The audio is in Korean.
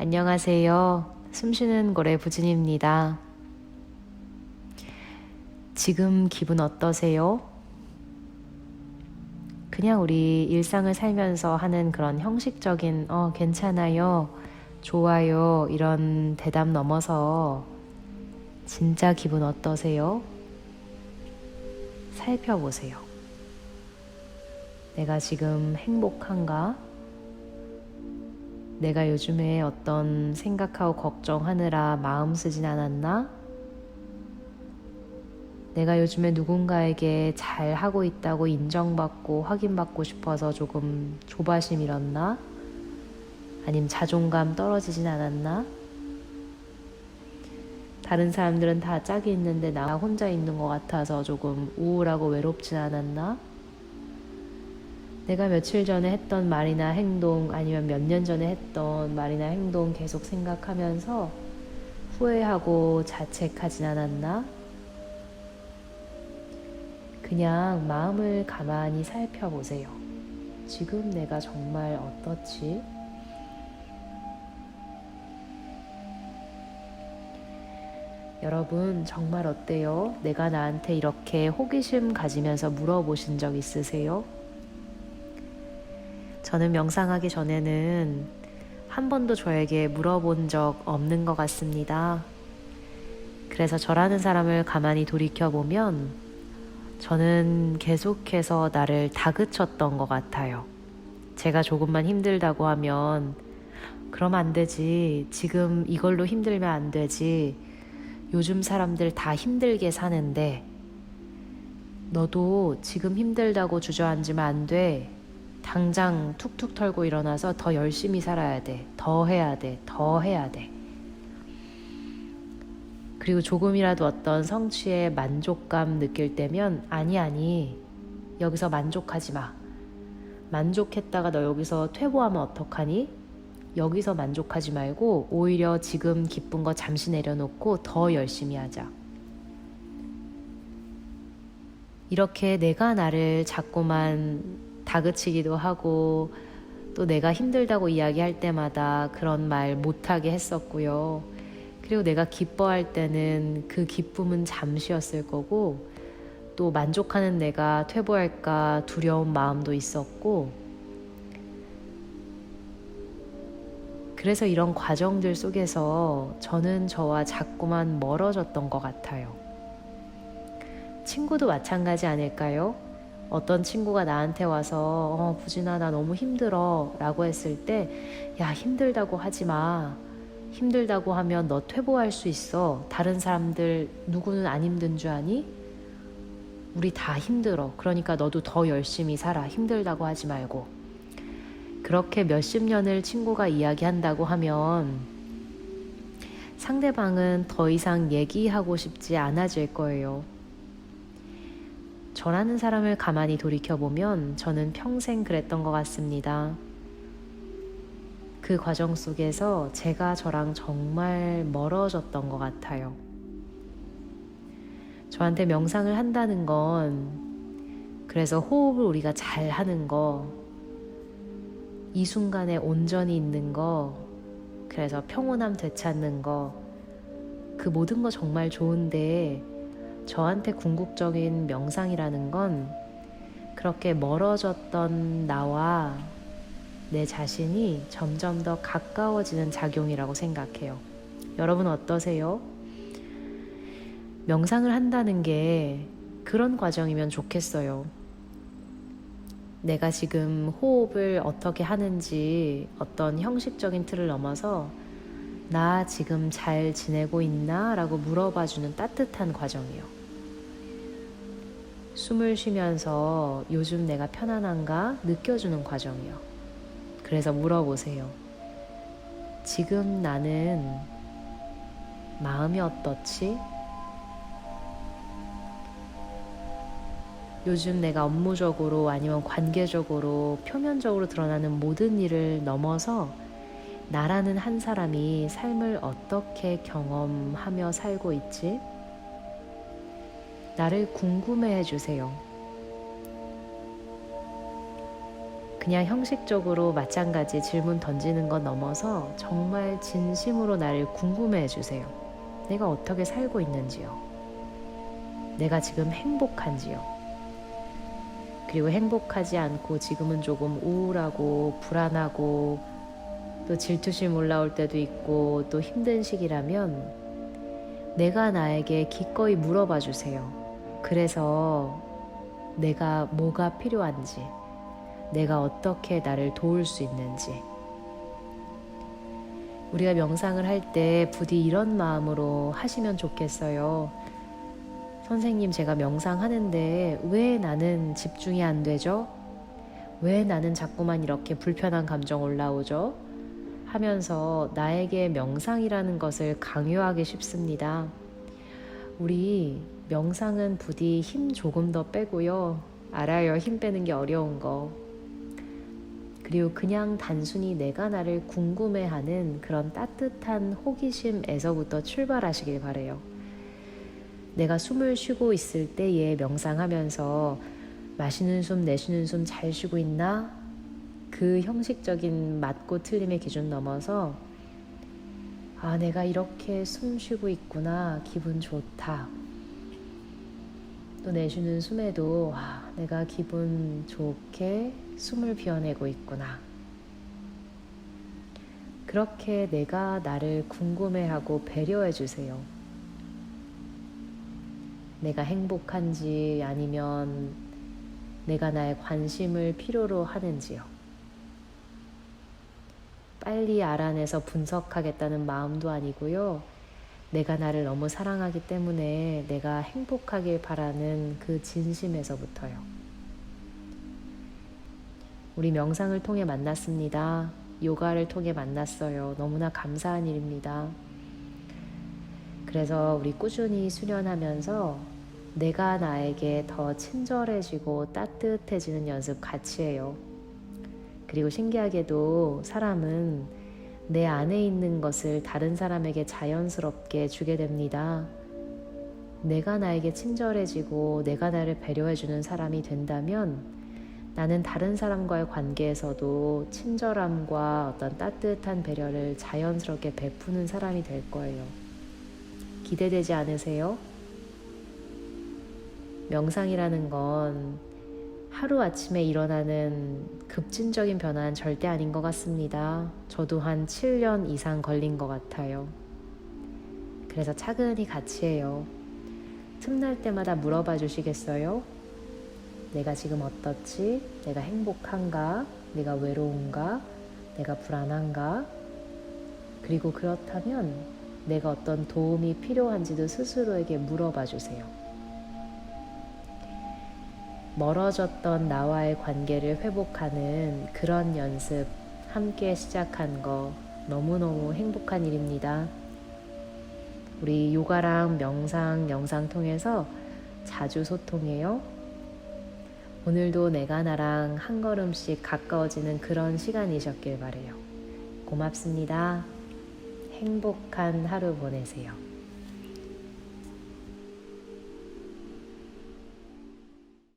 안녕하세요. 숨쉬는 고래 부진입니다. 지금 기분 어떠세요? 그냥 우리 일상을 살면서 하는 그런 형식적인, 어, 괜찮아요, 좋아요, 이런 대답 넘어서 진짜 기분 어떠세요? 살펴보세요. 내가 지금 행복한가? 내가 요즘에 어떤 생각하고 걱정하느라 마음 쓰진 않았나? 내가 요즘에 누군가에게 잘 하고 있다고 인정받고 확인받고 싶어서 조금 조바심 잃었나? 아님 자존감 떨어지진 않았나? 다른 사람들은 다 짝이 있는데 나 혼자 있는 것 같아서 조금 우울하고 외롭진 않았나? 내가 며칠 전에 했던 말이나 행동 아니면 몇 년 전에 했던 말이나 행동 계속 생각하면서 후회하고 자책하진 않았나? 그냥 마음을 가만히 살펴보세요. 지금 내가 정말 어떻지? 여러분, 정말 어때요? 내가 나한테 이렇게 호기심 가지면서 물어보신 적 있으세요? 저는 명상하기 전에는 한 번도 저에게 물어본 적 없는 것 같습니다. 그래서 저라는 사람을 가만히 돌이켜보면 저는 계속해서 나를 다그쳤던 것 같아요. 제가 조금만 힘들다고 하면 그럼 안 되지. 지금 이걸로 힘들면 안 되지. 요즘 사람들 다 힘들게 사는데 너도 지금 힘들다고 주저앉으면 안 돼. 당장 툭툭 털고 일어나서 더 열심히 살아야 돼. 더 해야 돼. 더 해야 돼. 그리고 조금이라도 어떤 성취에 만족감 느낄 때면 아니 아니 여기서 만족하지 마. 만족했다가 너 여기서 퇴보하면 어떡하니? 여기서 만족하지 말고 오히려 지금 기쁜 거 잠시 내려놓고 더 열심히 하자. 이렇게 내가 나를 자꾸만 다그치기도 하고 또 내가 힘들다고 이야기할 때마다 그런 말 못하게 했었고요. 그리고 내가 기뻐할 때는 그 기쁨은 잠시였을 거고 또 만족하는 내가 퇴보할까 두려운 마음도 있었고 그래서 이런 과정들 속에서 저는 저와 자꾸만 멀어졌던 것 같아요. 친구도 마찬가지 아닐까요? 어떤 친구가 나한테 와서 어, 부진아 나 너무 힘들어. 라고 했을 때 야 힘들다고 하지 마. 힘들다고 하면 너 퇴보할 수 있어. 다른 사람들 누구는 안 힘든 줄 아니? 우리 다 힘들어. 그러니까 너도 더 열심히 살아. 힘들다고 하지 말고. 그렇게 몇십 년을 친구가 이야기한다고 하면 상대방은 더 이상 얘기하고 싶지 않아질 거예요. 저라는 사람을 가만히 돌이켜보면 저는 평생 그랬던 것 같습니다. 그 과정 속에서 제가 저랑 정말 멀어졌던 것 같아요. 저한테 명상을 한다는 건 그래서 호흡을 우리가 잘 하는 거, 이 순간에 온전히 있는 거, 그래서 평온함 되찾는 거, 그 모든 거 정말 좋은데 저한테 궁극적인 명상이라는 건 그렇게 멀어졌던 나와 내 자신이 점점 더 가까워지는 작용이라고 생각해요. 여러분 어떠세요? 명상을 한다는 게 그런 과정이면 좋겠어요. 내가 지금 호흡을 어떻게 하는지 어떤 형식적인 틀을 넘어서 나 지금 잘 지내고 있나? 라고 물어봐 주는 따뜻한 과정이요. 숨을 쉬면서 요즘 내가 편안한가? 느껴주는 과정이요. 그래서 물어보세요. 지금 나는 마음이 어떻지? 요즘 내가 업무적으로 아니면 관계적으로 표면적으로 드러나는 모든 일을 넘어서 나라는 한 사람이 삶을 어떻게 경험하며 살고 있지? 나를 궁금해 해주세요. 그냥 형식적으로 마찬가지 질문 던지는 것 넘어서 정말 진심으로 나를 궁금해 해주세요. 내가 어떻게 살고 있는지요. 내가 지금 행복한지요. 그리고 행복하지 않고 지금은 조금 우울하고 불안하고 또 질투심 올라올 때도 있고 또 힘든 시기라면 내가 나에게 기꺼이 물어봐 주세요. 그래서 내가 뭐가 필요한지, 내가 어떻게 나를 도울 수 있는지. 우리가 명상을 할 때 부디 이런 마음으로 하시면 좋겠어요. 선생님, 제가 명상하는데 왜 나는 집중이 안 되죠? 왜 나는 자꾸만 이렇게 불편한 감정 올라오죠? 하면서 나에게 명상이라는 것을 강요하기 쉽습니다. 우리 명상은 부디 힘 조금 더 빼고요. 알아요. 힘 빼는 게 어려운 거. 그리고 그냥 단순히 내가 나를 궁금해하는 그런 따뜻한 호기심에서부터 출발하시길 바래요. 내가 숨을 쉬고 있을 때에 명상하면서 마시는 숨, 내쉬는 숨 잘 쉬고 있나? 그 형식적인 맞고 틀림의 기준 넘어서 아, 내가 이렇게 숨 쉬고 있구나. 기분 좋다. 또 내쉬는 숨에도 아, 내가 기분 좋게 숨을 비워내고 있구나. 그렇게 내가 나를 궁금해하고 배려해 주세요. 내가 행복한지 아니면 내가 나의 관심을 필요로 하는지요. 빨리 알아내서 분석하겠다는 마음도 아니고요. 내가 나를 너무 사랑하기 때문에 내가 행복하길 바라는 그 진심에서부터요. 우리 명상을 통해 만났습니다. 요가를 통해 만났어요. 너무나 감사한 일입니다. 그래서 우리 꾸준히 수련하면서 내가 나에게 더 친절해지고 따뜻해지는 연습 같이 해요. 그리고 신기하게도 사람은 내 안에 있는 것을 다른 사람에게 자연스럽게 주게 됩니다. 내가 나에게 친절해지고 내가 나를 배려해주는 사람이 된다면 나는 다른 사람과의 관계에서도 친절함과 어떤 따뜻한 배려를 자연스럽게 베푸는 사람이 될 거예요. 기대되지 않으세요? 명상이라는 건 하루아침에 일어나는 급진적인 변화는 절대 아닌 것 같습니다. 저도 한 7년 이상 걸린 것 같아요. 그래서 차근히 같이 해요. 틈날 때마다 물어봐 주시겠어요? 내가 지금 어떻지? 내가 행복한가? 내가 외로운가? 내가 불안한가? 그리고 그렇다면 내가 어떤 도움이 필요한지도 스스로에게 물어봐 주세요. 멀어졌던 나와의 관계를 회복하는 그런 연습 함께 시작한 거 너무너무 행복한 일입니다. 우리 요가랑 명상 영상 통해서 자주 소통해요. 오늘도 내가 나랑 한 걸음씩 가까워지는 그런 시간이셨길 바래요. 고맙습니다. 행복한 하루 보내세요.